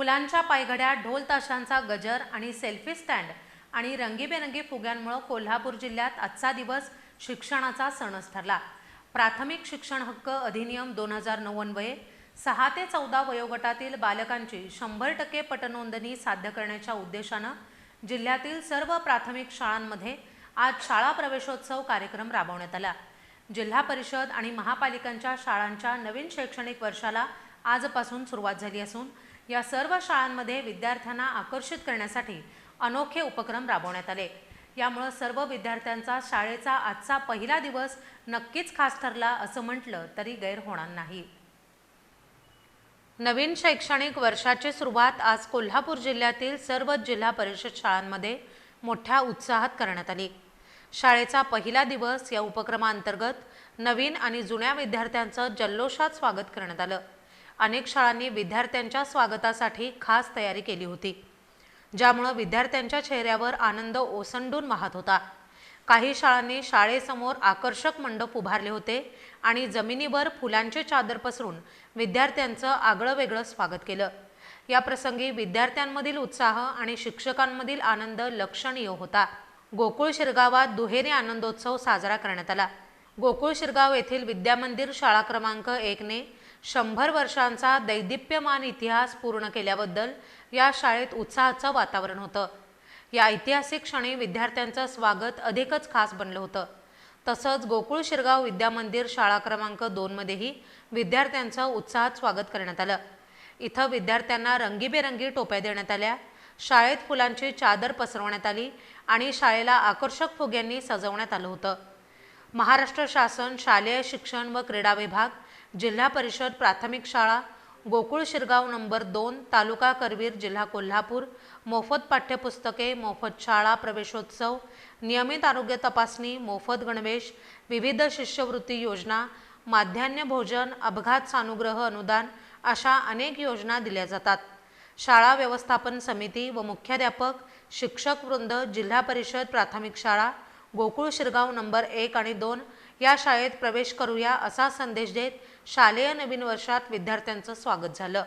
फुलांच्या पायघड्या ढोल ताशांचा गजर आणि सेल्फी स्टँड आणि रंगीबेरंगी फुग्यांमुळे कोल्हापूर जिल्ह्यात आजचा दिवस शिक्षणाचा सणच ठरला. प्राथमिक शिक्षण हक्क अधिनियम दोन हजार नऊ अन्वये सहा ते चौदा वयोगटातील बालकांची शंभर टक्के पटनोंदणी साध्य करण्याच्या उद्देशानं जिल्ह्यातील सर्व प्राथमिक शाळांमध्ये आज शाळा प्रवेशोत्सव कार्यक्रम राबवण्यात आला. जिल्हा परिषद आणि महापालिकांच्या शाळांच्या नवीन शैक्षणिक वर्षाला आजपासून सुरुवात झाली असून या सर्व शाळांमध्ये विद्यार्थ्यांना आकर्षित करण्यासाठी अनोखे उपक्रम राबवण्यात आले. यामुळं सर्व विद्यार्थ्यांचा शाळेचा आजचा पहिला दिवस नक्कीच खास ठरला असं म्हटलं तरी गैर होणार नाही. नवीन शैक्षणिक वर्षाची सुरुवात आज कोल्हापूर जिल्ह्यातील सर्व जिल्हा परिषद शाळांमध्ये मोठ्या उत्साहात करण्यात आली. शाळेचा पहिला दिवस या उपक्रमांतर्गत नवीन आणि जुन्या विद्यार्थ्यांचं जल्लोषात स्वागत करण्यात आलं. अनेक शाळांनी विद्यार्थ्यांच्या स्वागतासाठी खास तयारी केली होती ज्यामुळं विद्यार्थ्यांच्या चेहऱ्यावर आनंद ओसंडून वाहत होता. काही शाळांनी शाळेसमोर आकर्षक मंडप उभारले होते आणि जमिनीवर फुलांचे चादर पसरून विद्यार्थ्यांचं आगळं वेगळं स्वागत केलं. या प्रसंगी विद्यार्थ्यांमधील उत्साह आणि शिक्षकांमधील आनंद लक्षणीय होता. गोकुळ शिरगावात दुहेरी आनंदोत्सव साजरा करण्यात आला. गोकुळ शिरगाव येथील विद्यामंदिर शाळा क्रमांक एकने शंभर वर्षांचा दैदिप्यमान इतिहास पूर्ण केल्याबद्दल या शाळेत उत्साहाचं वातावरण होतं. या ऐतिहासिक क्षणी विद्यार्थ्यांचं स्वागत अधिकच खास बनलं होतं. तसंच गोकुळ शिरगाव विद्यामंदिर शाळा क्रमांक दोनमध्येही विद्यार्थ्यांचं उत्साहात स्वागत करण्यात आलं. इथं विद्यार्थ्यांना रंगीबेरंगी टोप्या देण्यात आल्या. शाळेत फुलांची चादर पसरवण्यात आली आणि शाळेला आकर्षक फुग्यांनी सजवण्यात आलं होतं. महाराष्ट्र शासन शालेय शिक्षण व क्रीडा विभाग जिल्हा परिषद प्राथमिक शाळा गोकुळ शिरगाव नंबर दोन तालुका करवीर जिल्हा कोल्हापूर मोफत पाठ्यपुस्तके मोफत शाळा प्रवेशोत्सव नियमित आरोग्य तपासणी मोफत गणवेश विविध शिष्यवृत्ती योजना माध्यान्ह भोजन अपघात सानुग्रह अनुदान अशा अनेक योजना दिल्या जातात. शाळा व्यवस्थापन समिती व मुख्याध्यापक शिक्षक वृंद जिल्हा परिषद प्राथमिक शाळा गोकुळ शिरगाव नंबर एक आणि दोन या शाळेत प्रवेश करूया असा संदेश देत शालेय नवीन वर्षात विद्यार्थ्यांचं स्वागत झालं.